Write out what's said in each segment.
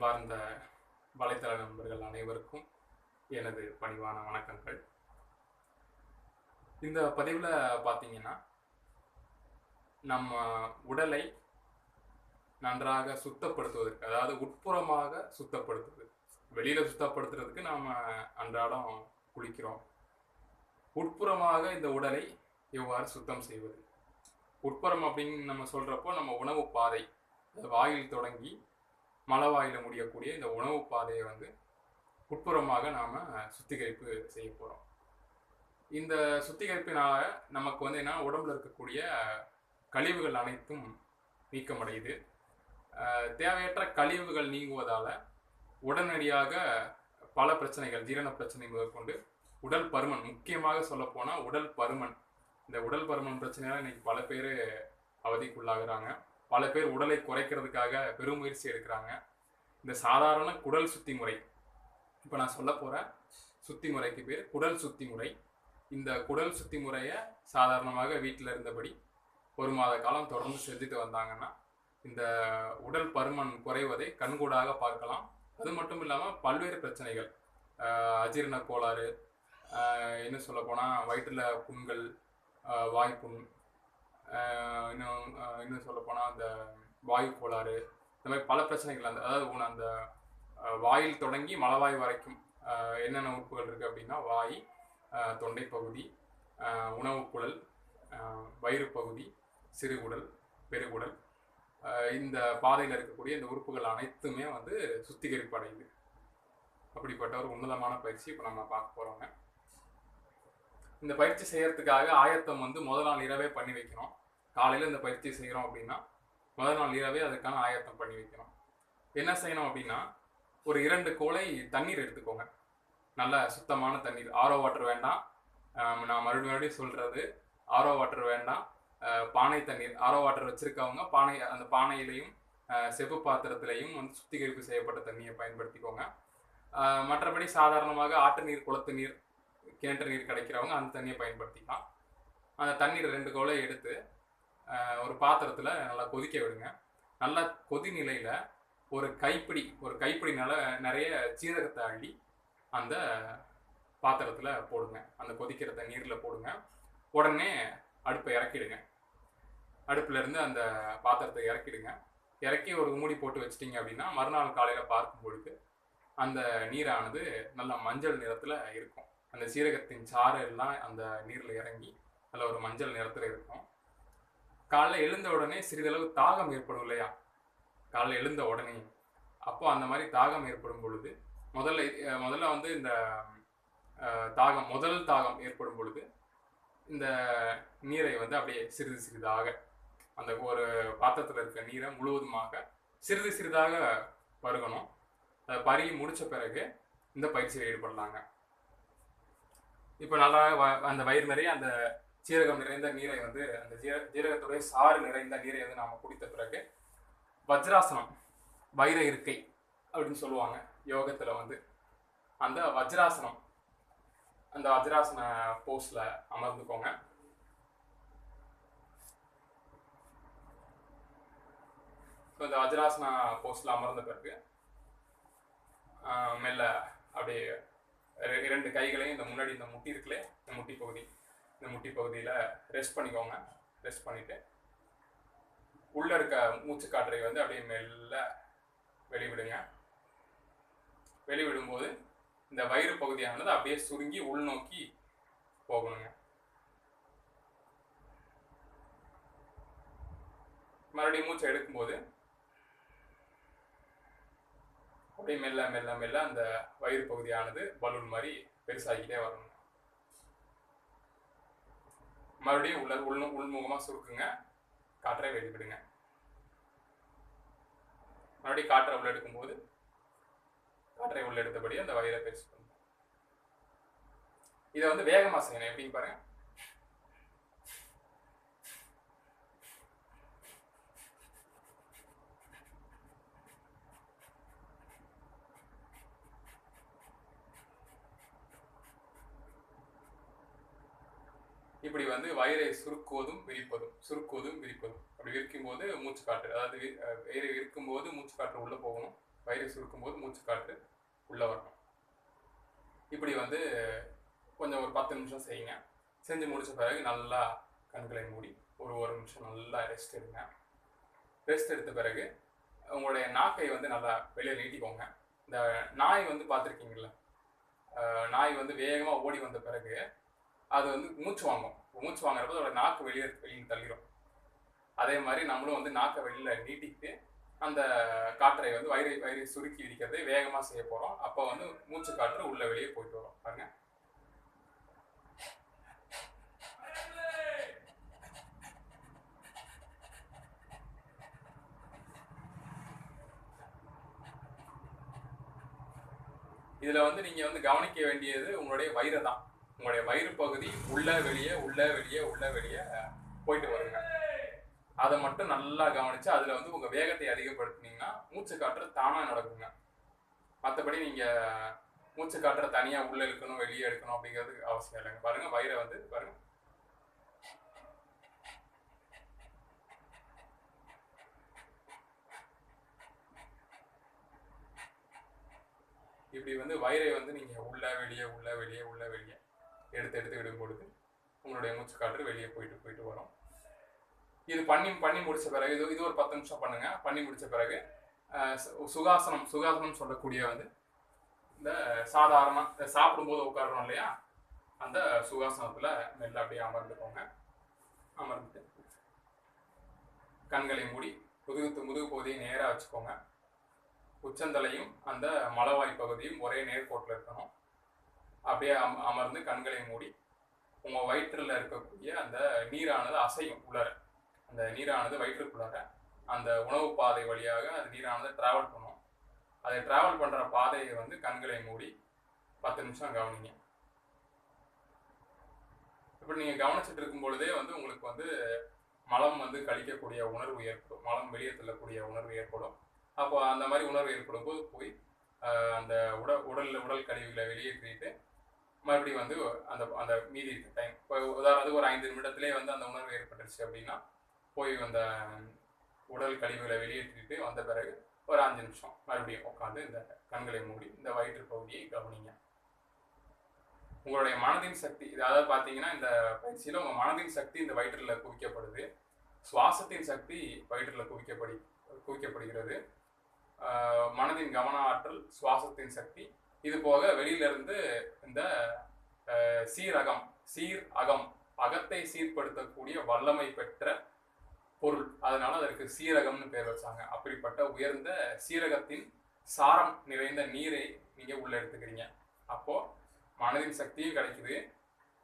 அன்பார்ந்த வலைத்தள நண்பர்கள் அனைவருக்கும் எனது பணிவான வணக்கங்கள். இந்த பதிவில் பார்த்தீங்கன்னா நம்ம உடலை நன்றாக சுத்தப்படுத்துவதற்கு அதாவது உட்புறமாக சுத்தப்படுத்துவது. வெளியில் சுத்தப்படுத்துறதுக்கு நாம் அன்றாடம் குளிக்கிறோம். உட்புறமாக இந்த உடலை எவ்வாறு சுத்தம் செய்வது? உட்புறம் அப்படின்னு நம்ம சொல்கிறப்போ நம்ம உணவு பாதை வாயில் தொடங்கி மலவாயில் முடியக்கூடிய இந்த உணவு பாதையை வந்து உட்புறமாக நாம் சுத்திகரிப்பு செய்ய போகிறோம் இந்த சுத்திகரிப்பினால் நமக்கு வந்து என்ன உடம்புல இருக்கக்கூடிய கழிவுகள் அனைத்தும் நீக்கமடையுது. தேவையற்ற கழிவுகள் நீங்குவதால் உடனடியாக பல பிரச்சனைகள் ஜீரண பிரச்சனை முதற்கொண்டு உடல் பருமன் முக்கியமாக சொல்லப்போனால் உடல் பருமன். இந்த உடல் பருமன் பிரச்சனையால் இன்னைக்கு பல பேர் அவதிக்குள்ளாகிறாங்க. பல பேர் உடலை குறைக்கிறதுக்காக பெருமுயற்சி எடுக்கிறாங்க. இந்த சாதாரண குடல் சுத்தி முறை. இப்போ நான் சொல்ல போகிற சுத்தி முறைக்கு பேர் குடல் சுத்தி முறை. இந்த குடல் சுத்தி முறையை சாதாரணமாக வீட்டில் இருந்தபடி ஒரு மாத காலம் தொடர்ந்து செஞ்சுட்டு வந்தாங்கன்னா இந்த உடல் பருமன் குறைவதை கண்கூடாக பார்க்கலாம். அது மட்டும் இல்லாமல் பல்வேறு பிரச்சனைகள். அஜீரண கோளாறு என்ன சொல்லப்போனால் வயிற்றில் புண்கள் வாய்ப்புண் இன்னும் இன்னும் சொல்ல போனால் அந்த வாயு கோளாறு இந்த மாதிரி பல பிரச்சனைகள் அந்த அதாவது ஒன்று அந்த வாயில் தொடங்கி மலவாய் வரைக்கும் என்னென்ன உறுப்புகள் இருக்குது அப்படின்னா வாய் ஆஹ் தொண்டை பகுதி உணவு குழல் வயிறு பகுதி சிறுகுடல் பெருகுடல் இந்த பாதையில் இருக்கக்கூடிய இந்த உறுப்புகள் அனைத்துமே வந்து சுத்திகரிப்பு அடையுது. அப்படிப்பட்ட ஒரு உன்னதமான பயிற்சி இப்போ நம்ம பார்க்க போகிறோங்க இந்த பயிற்சி செய்கிறதுக்காக ஆயத்தம் வந்து முதல் நாள் இரவே பண்ணி வைக்கணும். காலையில் இந்த பயிற்சி செய்கிறோம் அப்படின்னா முதல் நாள் இரவே அதுக்கான ஆயத்தம் பண்ணி வைக்கணும். என்ன செய்யணும் அப்படின்னா ஒரு இரண்டு கோலை தண்ணீர் எடுத்துக்கோங்க. நல்ல சுத்தமான தண்ணீர். ஆரோ வாட்டர் வேண்டாம். நான் மறுபடியும் மறுபடியும் சொல்கிறது ஆரோ வாட்டர் வேண்டாம். பானை தண்ணீர். ஆரோ வாட்டர் வச்சுருக்கவங்க பானை அந்த பானையிலையும் செப்பு பாத்திரத்திலையும் வந்து சுத்திகரிப்பு செய்யப்பட்ட தண்ணியை பயன்படுத்திக்கோங்க. மற்றபடி சாதாரணமாக ஆட்டு நீர் குளத்து நீர் கிணற்று நீர் கிடைக்கிறவங்க அந்த தண்ணியை பயன்படுத்திக்கலாம். அந்த தண்ணீர் ரெண்டு கோலை எடுத்து ஒரு பாத்திரத்தில் நல்லா கொதிக்க விடுங்க. நல்லா கொதி நிலையில் ஒரு கைப்பிடி ஒரு கைப்பிடி நல்ல நிறைய சீரகத்தை அள்ளி அந்த பாத்திரத்தில் போடுங்க. அந்த கொதிக்கிறத நீரில் போடுங்க. உடனே அடுப்பை இறக்கிடுங்க. அடுப்புல இருந்து அந்த பாத்திரத்தை இறக்கிடுங்க. இறக்கி ஒரு மூடி போட்டு வச்சிட்டிங்க அப்படின்னா மறுநாள் காலையில் பார்க்கும் பொழுது அந்த நீரானது நல்ல மஞ்சள் நிறத்தில் இருக்கும். அந்த சீரகத்தின் சாறு எல்லாம் அந்த நீரில் இறங்கி நல்ல ஒரு மஞ்சள் நிறத்தில் இருக்கும். காலைல எழுந்த உடனே சிறிதளவு தாகம் ஏற்படும் இல்லையா? காலைல எழுந்த உடனே. அப்போ அந்த மாதிரி தாகம் ஏற்படும் பொழுது முதல்ல முதல்ல வந்து இந்த தாகம் முதல் தாகம் ஏற்படும் பொழுது இந்த நீரை வந்து அப்படியே சிறிது சிறிதாக அந்த ஒரு பாத்திரத்தில் இருக்க நீரை முழுவதுமாக சிறிது சிறிதாக பருகணும். அதை பருகி முடித்த பிறகு இந்த பயிற்சியில் ஈடுபடலாங்க. இப்போ நல்லா வ- அந்த வயிறு நிறைய அந்த சீரகம் நிறைந்த நீரை வந்து அந்த ஜீர ஜீரகத்துடைய சாறு நிறைந்த நீரை வந்து நாம் குடித்த பிறகு வஜ்ராசனம் வைர இருக்கை அப்படின்னு சொல்லுவாங்க யோகத்தில் வந்து. அந்த வஜ்ராசனம் அந்த வஜ்ராசன போஸில் அமர்ந்துக்கோங்க. ஸோ இந்த வஜ்ராசன போஸ்டில் அமர்ந்த பிறகு மெல்ல அப்படியே இரண்டு கைகளையும் இந்த முன்னாடி இந்த முட்டி இருக்குல்லே இந்த முட்டி பகுதி இந்த முட்டி பகுதியில் ரெஸ்ட் பண்ணிக்கோங்க. ரெஸ்ட் பண்ணிவிட்டு உள்ளே இருக்க மூச்சு காற்றை வந்து அப்படியே மெல்ல வெளிவிடுங்க. வெளிவிடும்போது இந்த வயிறு பகுதியானது அப்படியே சுருங்கி உள்நோக்கி போகணுங்க. மறுபடியும் மூச்சை எடுக்கும்போது அப்படியே மெல்ல மெல்ல மெல்ல அந்த வயிறு பகுதியானது பலூன் மாதிரி பெருசாகிக்கிட்டே வரணும். மறுபடியும் உள்ள உள் உள்முகமாக சுருக்குங்க. காற்றை வெளிவிடுங்க. மறுபடியும் காற்றை உள்ள எடுக்கும்போது காற்றை உள்ள எடுத்தபடி அந்த வயிறை பெருசு பண்ணும் இதை வந்து வேகமாக செய்யணும். எப்படின்னு பாருங்க. இப்படி வந்து வயிறை சுருக்குவதும் விரிப்பதும் சுருக்குவதும் விரிப்பதும். அப்படி விரிக்கும் போது மூச்சு காற்று அதாவது வயிறை விற்கும் போது இருக்கும்போது மூச்சு காற்று உள்ள போகணும். வயிறை சுருக்கும்போது மூச்சு காற்று உள்ளே வரணும். இப்படி வந்து கொஞ்சம் ஒரு பத்து நிமிஷம் செய்யுங்க. செஞ்சு முடிச்ச பிறகு நல்லா கண்களை மூடி ஒரு ஒரு நிமிஷம் நல்லா ரெஸ்ட் எடுங்க. ரெஸ்ட் எடுத்த பிறகு உங்களுடைய நாக்கை வந்து நல்லா வெளியே நீட்டிக்கோங்க. இந்த நாய் வந்து பார்த்துருக்கீங்களா நாய் வந்து வேகமாக ஓடி வந்த பிறகு அது வந்து மூச்சு வாங்கும். மூச்சு வாங்குறப்ப அதோட நாக்கு வெளியே வெளியே தள்ளிடும் அதே மாதிரி நம்மளும் வந்து நாக்கை வெளியில் நீட்டிட்டு அந்த காற்றை வந்து வயிறை வயிறை சுருக்கி விரிக்கிறதை வேகமாக செய்ய போகிறோம் அப்போ வந்து மூச்சு காற்று உள்ள வெளியே போயிட்டு வரும். பாருங்க. இதில் வந்து நீங்கள் வந்து கவனிக்க வேண்டியது உங்களுடைய வயிறை தான். உங்களுடைய வயிறு பகுதி உள்ள வெளியே உள்ள வெளியே உள்ள வெளியே போயிட்டு வருங்க. அதை மட்டும் நல்லா கவனித்து அதில் வந்து உங்கள் வேகத்தை அதிகப்படுத்தினீங்கன்னா மூச்சு காற்று தானாக நடக்குங்க. மற்றபடி நீங்கள் மூச்சு காற்றை தனியாக உள்ளே இழுக்கணும் வெளியே எடுக்கணும் அப்படிங்கிறது அவசியம் இல்லைங்க. பாருங்கள் வயிறை வந்து பாருங்க. இப்படி வந்து வயிறை வந்து நீங்கள் உள்ள வெளியே உள்ள வெளியே உள்ள வெளியே எடுத்து எடுத்து விடும் பொழுது உங்களுடைய மூச்சு காற்று வெளியே போயிட்டு போயிட்டு வரும். இது பண்ணி பண்ணி முடிச்ச பிறகு இது இது ஒரு பத்து நிமிஷம் பண்ணுங்க. பண்ணி முடிச்ச பிறகு சு- சுகாசனம் சுகாசனம் சொல்லக்கூடிய வந்து இந்த சாதாரண இந்த சாப்பிடும்போது உட்கார்றோம் இல்லையா? அந்த சுகாசனத்தில் மெல்ல அப்படியே அமர்ந்துக்கோங்க. அமர்ந்துட்டு கண்களை மூடி முதுகு முதுகு பகுதியை நேராக வச்சுக்கோங்க. உச்சந்தலையும் அந்த மலவாய் பகுதியும் ஒரே நேர்கோட்டில் இருக்கணும். அப்படியே அம அமர்ந்து கண்களை மூடி உங்கள் வயிற்றில் இருக்கக்கூடிய அந்த நீரானது அசையும் உள்ளர அந்த நீரானது வயிற்றுக்குள்ளார அந்த உணவு பாதை வழியாக அந்த நீரானது ட்ராவல் பண்ணும். அதை ட்ராவல் பண்ணுற பாதையை வந்து கண்களை மூடி பத்து நிமிஷம் கவனிங்க. இப்போ நீங்கள் கவனிச்சுட்டு இருக்கும் பொழுதே வந்து உங்களுக்கு வந்து மலம் வந்து கழிக்கக்கூடிய உணர்வு ஏற்படும். மலம் வெளியே தள்ளக்கூடிய உணர்வு ஏற்படும். அப்போ அந்த மாதிரி உணர்வு ஏற்படும் போது போய் அந்த உடல் உடலில் உடல் கழிவுகளை வெளியேற்றிட்டு மறுபடியும் வந்து அந்த அந்த மீதி இருக்க டைம் இப்போ உதாரணத்துக்கு ஒரு ஐந்து நிமிடத்துலேயே வந்து அந்த உணர்வு ஏற்பட்டுருச்சு அப்படின்னா போய் அந்த உடல் கழிவுகளை வெளியேற்றிட்டு வந்த பிறகு ஒரு அஞ்சு நிமிஷம் மறுபடியும் உட்காந்து இந்த கண்களை மூடி இந்த வயிற்று பகுதியை கவனிங்க. உங்களுடைய மனதின் சக்தி அதாவது பார்த்தீங்கன்னா இந்த பயிற்சியில் உங்கள் மனதின் சக்தி இந்த வயிற்றில் குவிக்கப்படுது. சுவாசத்தின் சக்தி வயிற்றில் குவிக்கப்படி குவிக்கப்படுகிறது. மனதின் கவன ஆற்றல் சுவாசத்தின் சக்தி இது போக வெளியிலிருந்து இந்த சீரகம் சீர் அகம் அகத்தை சீர்படுத்தக்கூடிய வல்லமை பெற்ற பொருள். அதனால அதற்கு சீரகம்னு பேர் வச்சாங்க. அப்படிப்பட்ட உயர்ந்த சீரகத்தின் சாரம் நிறைந்த நீரை நீங்க உள்ள எடுத்துக்கிறீங்க. அப்போ மனதின் சக்தியும் கிடைக்குது.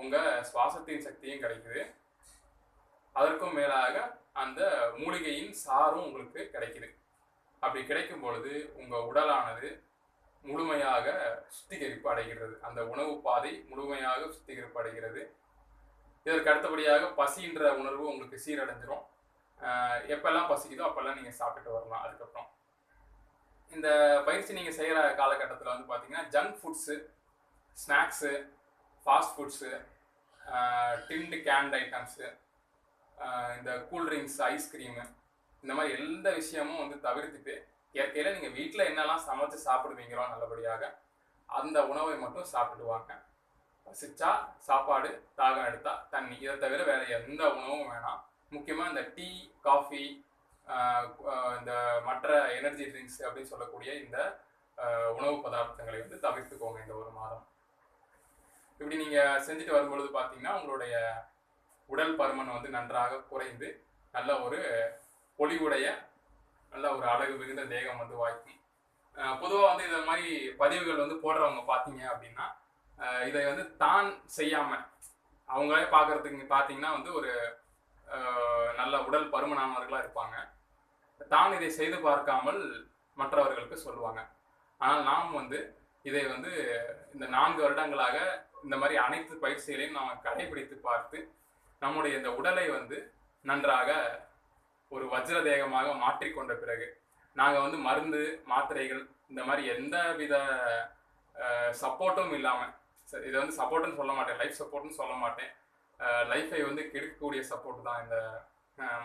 உங்க சுவாசத்தின் சக்தியும் கிடைக்குது. அதற்கும் மேலாக அந்த மூலிகையின் சாரும் உங்களுக்கு கிடைக்குது. அப்படி கிடைக்கும் பொழுது உங்க உடலானது முழுமையாக சுத்திகரிப்பு அடைகிறது. அந்த உணவு பாதை முழுமையாக சுத்திகரிப்பு அடைகிறது. இதற்கு அடுத்தபடியாக பசின்ற உணர்வு உங்களுக்கு சீரடைஞ்சிரும். எப்பெல்லாம் பசிக்குதோ அப்பெல்லாம் நீங்கள் சாப்பிட்டு வரலாம். அதுக்கப்புறம் இந்த பயிற்சி நீங்கள் செய்கிற காலகட்டத்தில் வந்து பார்த்தீங்கன்னா junk foods snacks fast foods tinned canned items இந்த கூல்ட்ரிங்க்ஸ் ஐஸ்கிரீமு இந்த மாதிரி எந்த விஷயமும் வந்து தவிர்த்துட்டு இயற்கையில் நீங்கள் வீட்டில் என்னெல்லாம் சமைச்சு சாப்பிடுவீங்களோ நல்லபடியாக அந்த உணவை மட்டும் சாப்பிடுவாங்க. பசிச்சா சாப்பாடு தாகம் எடுத்தா தண்ணி. இதை தவிர வேற எந்த உணவும் வேணாம். முக்கியமாக இந்த டீ காஃபி இந்த மற்ற எனர்ஜி ட்ரிங்க்ஸ் அப்படின்னு சொல்லக்கூடிய இந்த உணவு பதார்த்தங்களை வந்து தவிர்த்துக்கோங்க இந்த ஒரு மாதம். இப்படி நீங்கள் செஞ்சுட்டு வரும்பொழுது பார்த்தீங்கன்னா உங்களுடைய உடல் பருமன் வந்து நன்றாக குறைந்து நல்ல ஒரு பொலிவுடைய நல்ல ஒரு அழகு மிகுந்த தேகம் வந்து வாய்க்கும் பொதுவாக வந்து இந்த மாதிரி பதிவுகள் வந்து போடுறவங்க பார்த்தீங்க அப்படின்னா இதை வந்து தான் செய்யாமல் அவங்களே பார்க்கறதுக்கு பார்த்தீங்கன்னா வந்து ஒரு நல்ல உடல் பருமனானவர்களாக இருப்பாங்க. தான் இதை செய்து பார்க்காமல் மற்றவர்களுக்கு சொல்லுவாங்க. ஆனால் நாம் வந்து இதை வந்து இந்த நான்கு வருடங்களாக இந்த மாதிரி அனைத்து பயிற்சிகளையும் நாம் கடைபிடித்து பார்த்து நம்முடைய இந்த உடலை வந்து நன்றாக ஒரு வஜ்ர தேகமாக மாற்றிக்கொண்ட பிறகு நாங்கள் வந்து மருந்து மாத்திரைகள் இந்த மாதிரி எந்த வித சப்போர்ட்டும் இல்லாமல் இதை வந்து சப்போர்ட்டுன்னு சொல்ல மாட்டேன் லைஃப் சப்போர்ட்னு சொல்ல மாட்டேன். லைஃபை வந்து கெடுக்கக்கூடிய சப்போர்ட் தான் இந்த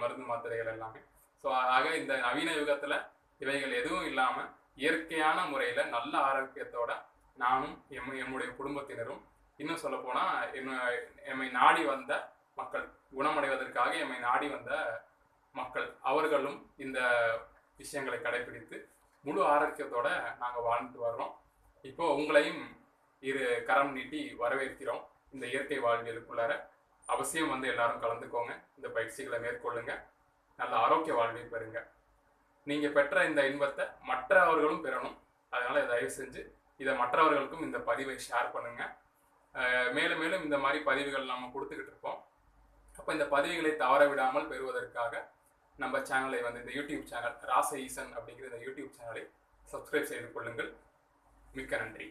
மருந்து மாத்திரைகள் எல்லாமே. ஸோ ஆக இந்த நவீன யுகத்தில் இவைகள் எதுவும் இல்லாமல் இயற்கையான முறையில் நல்ல ஆரோக்கியத்தோட நானும் எம் என்னுடைய குடும்பத்தினரும் இன்னும் சொல்லப்போனால் என்ன எம்மை நாடி வந்த மக்கள் குணமடைவதற்காக எம்மை நாடி வந்த மக்கள் அவர்களும் இந்த விஷயங்களை கடைபிடித்து முழு ஆரோக்கியத்தோட நாங்கள் வாழ்ந்துட்டு வர்றோம். இப்போ உங்களையும் இரு கரம் நீட்டி வரவேற்கிறோம் இந்த இயற்கை வாழ்வியலுக்குள்ளார. அவசியம் வந்து எல்லாரும் கலந்துக்கோங்க. இந்த பயிற்சிகளை மேற்கொள்ளுங்க. நல்ல ஆரோக்கிய வாழ்வை பெறுங்க. நீங்கள் பெற்ற இந்த இன்பத்தை மற்றவர்களும் பெறணும். அதனால் தயவு செஞ்சு இதை மற்றவர்களுக்கும் இந்த பதிவை ஷேர் பண்ணுங்க. மேலும் மேலும் இந்த மாதிரி பதிவுகள் நம்ம கொடுத்துக்கிட்டு இருப்போம் அப்போ இந்த பதிவுகளை தவற விடாமல் பெறுவதற்காக நம்ம சேனலை வந்து இந்த யூடியூப் சேனல் ராச ஈசன் அப்படிங்கிற இந்த யூடியூப் சேனலை சப்ஸ்கிரைப் செய்து கொள்ளுங்கள். மிக்க நன்றி.